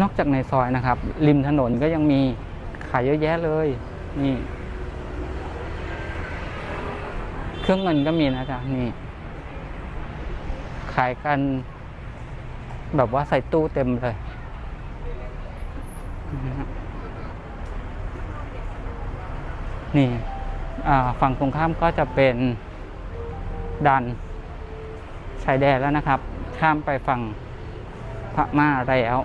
นอกจากในซอยนะครับ ริมถนนก็ยังมีขายเยอะแยะเลย นี่ เครื่องเงินก็มีนะจ๊ะนี่ ขายกัน แบบว่าใส่ตู้เต็มเลยนี่ฝั่งตรงข้ามก็จะเป็นดันชายแดนแล้วนะครับ ข้ามไปฝั่งพม่าแล้ว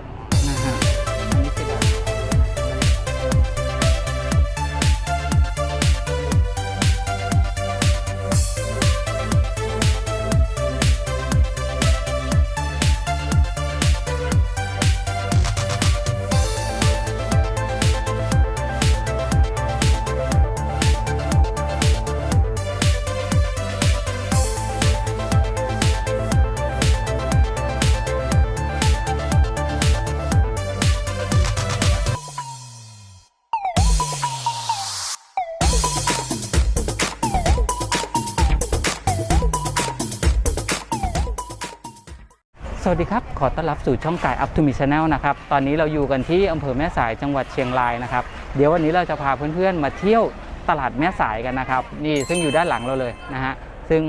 สวัสดีครับ ขอต้อนรับสู่ช่องกาย Up to Me Channel นะครับ ตอนนี้เราอยู่กันที่อำเภอแม่สายจังหวัดเชียงรายนะครับ เดี๋ยววันนี้เราจะพาเพื่อนๆมาเที่ยวตลาดแม่สายกันนะครับ นี่ซึ่งอยู่ด้านหลังเราเลยนะฮะ ซึ่ง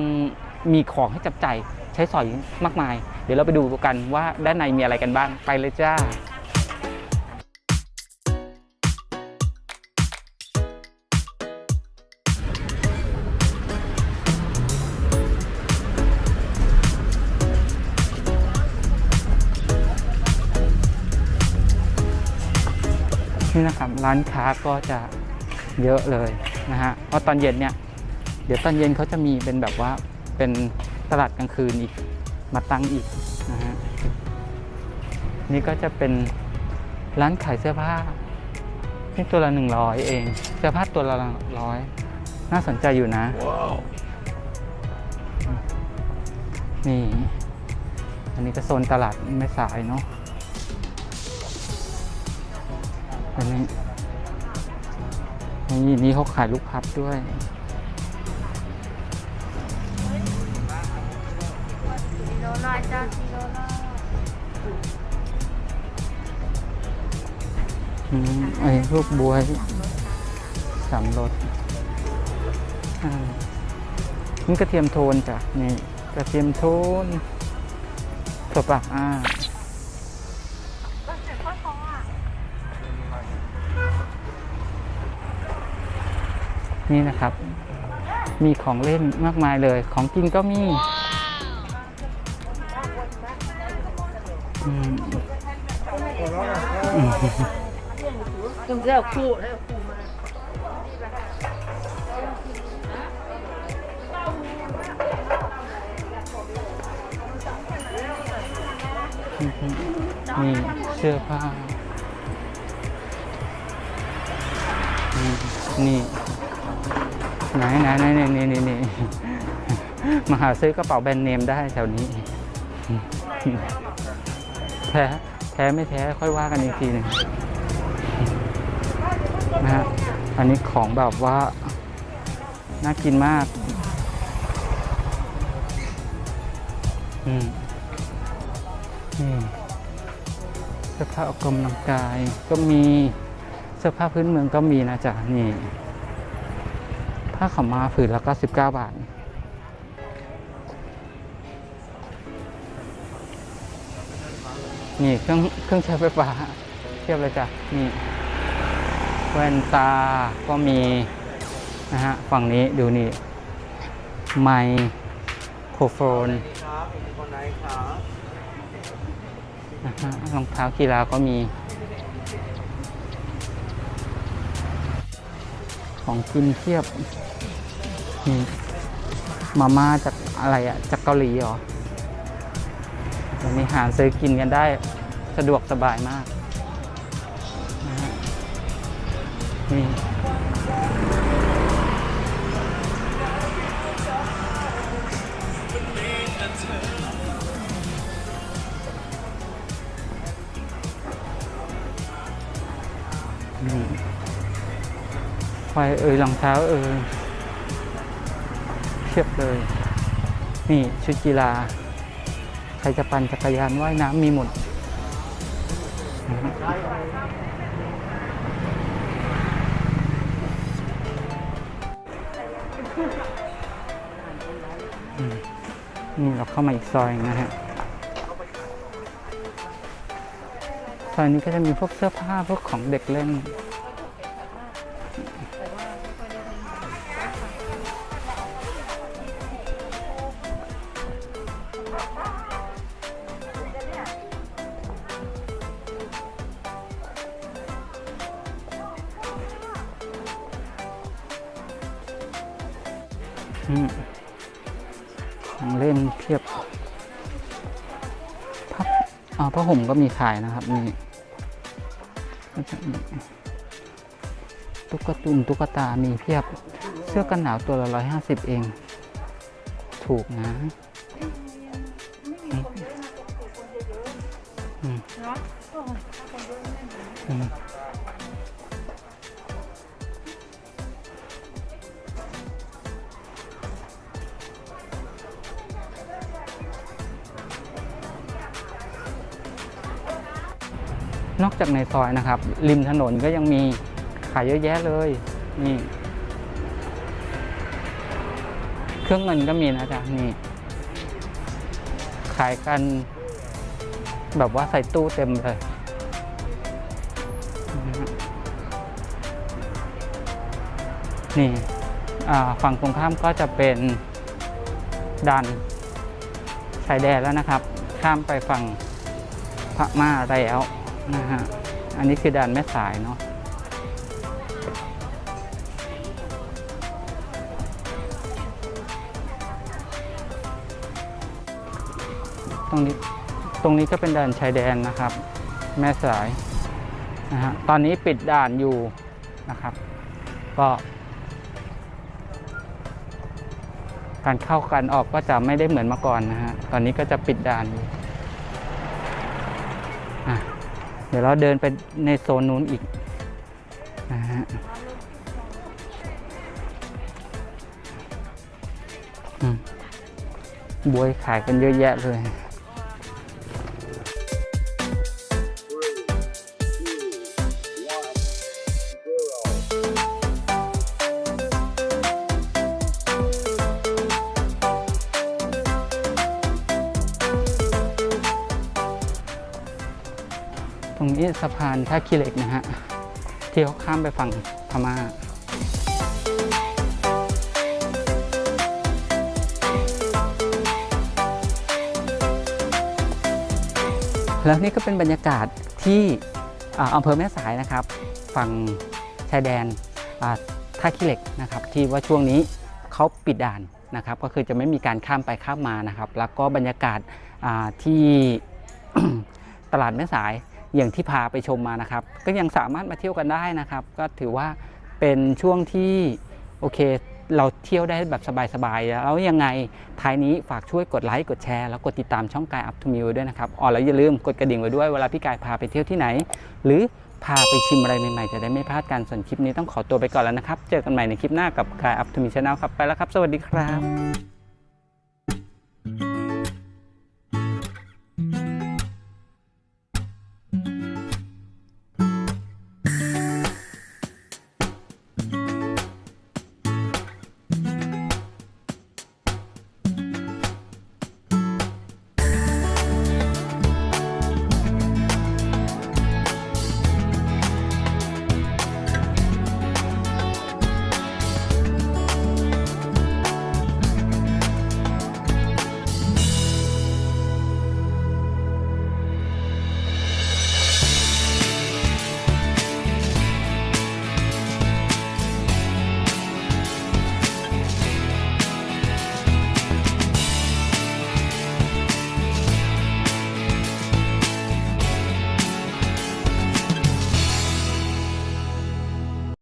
มีของให้จับใจายใช้สอยมากมาย เดี๋ยวเราไปดูกันว่าด้านในมีอะไรกันบ้าง ไปเลยจ้า นี่นะครับร้านค้าก็จะเยอะเลยนะฮะเพราะตอนเย็นเนี่ยเดี๋ยวตอนเย็นเขาจะมีเป็นแบบว่าเป็นตลาดกลางคืนอีกมาตั้งอีกนะฮะนี่ก็จะเป็นร้านขายเสื้อผ้านี่ตัวละหนึ่งร้อยเอง เสื้อผ้าตัวละร้อยน่าสนใจอยู่นะนี่ อันนี้ก็โซนตลาดไม่สายเนาะ อันนี้นี่นี่เขาขายลูกพับด้วย กิโลละจ้ากิโลละอืมไอ้ลูกบวยสามรสอ่านี่กระเทียมโทนจ้ะ นี่กระเทียมโทนถั่วปากอ่า นี่นะครับ มีของเล่นมากมายเลย ของกินก็มีต้องเรียกคู่ให้คู่มานี่เสื้อผ้า นี่ ไหนไหนไหนนี่นี่นี่นี่มาหาซื้อกระเป๋าแบรนด์เนมได้แถวนี้ แท้แท้ไม่แท้ค่อยว่ากันอีกทีหนึ่งนะฮะอันนี้ของแบบว่า น่ากินมากอืมนี่เสื้อผ้าออกกำลังกายก็มีเสื้อผ้าพื้นเมืองก็มีนะจ๊ะนี่ ผ้าขาวม้าผืนละก็สิบเก้าบาท นี่เครื่องเครื่องใช้ไฟฟ้าเทียบเลยจ้ะ นี่แว่นตาก็มีนะฮะ ฝั่งนี้ดูนี่ ไมโครโฟนนะฮะรองเท้ากีฬาก็มี ของกินเทียบนี่มาม่าจากอะไรอะจากเกาหลีเหรอเดี๋ยวนี้หาซื้อกินกันได้สะดวกสบายมากนะนี่นี่ เอ่ยรองเท้าเอ่ยเพียบเลย นี่ชุดกีฬา ใครจะปั่นจักรยานว่ายน้ำมีหมดนี่เราเข้ามาอีกซอยนะฮะ ซอยนี้ก็จะมีพวกเสื้อผ้าพวกของเด็กเล่น ของเล่นเพียบพับอ่าผ้าห่มก็มีขายนะครับนี่ก็จะมีตุ๊กตุนตุ๊กตามีเพียบ เสื้อกันหนาวตัวละร้อยห้าสิบเอง ถูกนะ อืมอืมนอกจากในซอยนะครับ ริมถนนก็ยังมีขายเยอะแยะเลยนี่ เครื่องเงินก็มีนะจ๊ะนี่ขายกันแบบว่าใส่ตู้เต็มเลยนี่ฝั่งตรงข้ามก็จะเป็นดันชายแดนแล้วนะครับ ข้ามไปฝั่งพม่าแล้ว นะฮะ อันนี้คือด่านแม่สายเนาะตรงนี้ตรงนี้ก็เป็นด่านชายแดนนะครับ แม่สายนะฮะตอนนี้ปิดด่านอยู่นะครับ ก็ การเข้าการออกก็จะไม่ได้เหมือนเมื่อก่อนนะฮะตอนนี้ก็จะปิดด่านอยู่อะ เดี๋ยวเราเดินไปในโซนนู้นอีกนะฮะบวยขายกันเยอะแยะเลย นี้สะพานท่าขี้เหล็กนะฮะที่เขาข้ามไปฝั่งพม่าแล้วนี่ก็เป็นบรรยากาศที่อ่าอำเภอแม่สายนะครับ ฝั่งชายแดนท่าขี้เหล็กนะครับ ที่ว่าช่วงนี้เขาปิดด่านนะครับ ก็คือจะไม่มีการข้ามไปข้ามมานะครับ แล้วก็บรรยากาศที่ตลาดแม่สาย อย่างที่พาไปชมมานะครับ ก็ยังสามารถมาเที่ยวกันได้นะครับ ก็ถือว่าเป็นช่วงที่โอเค เราเที่ยวได้แบบสบายๆแล้วยังไงท้ายนี้ฝากช่วยกดไลค์กดแชร์แล้วกดติดตามช่องกายอัพทูมิวด้วยนะครับอ๋อแล้วอย่าลืมกดกระดิ่งไว้ด้วยเวลาพี่กายพาไปเที่ยวที่ไหน หรือพาไปชิมอะไรใหม่ๆจะได้ไม่พลาดกันส่วนคลิปนี้ต้องขอตัวไปก่อนแล้วนะครับ เจอกันใหม่ในคลิปหน้ากับกายอัพทูมิวชาแนลครับไปแล้วครับ สวัสดีครับ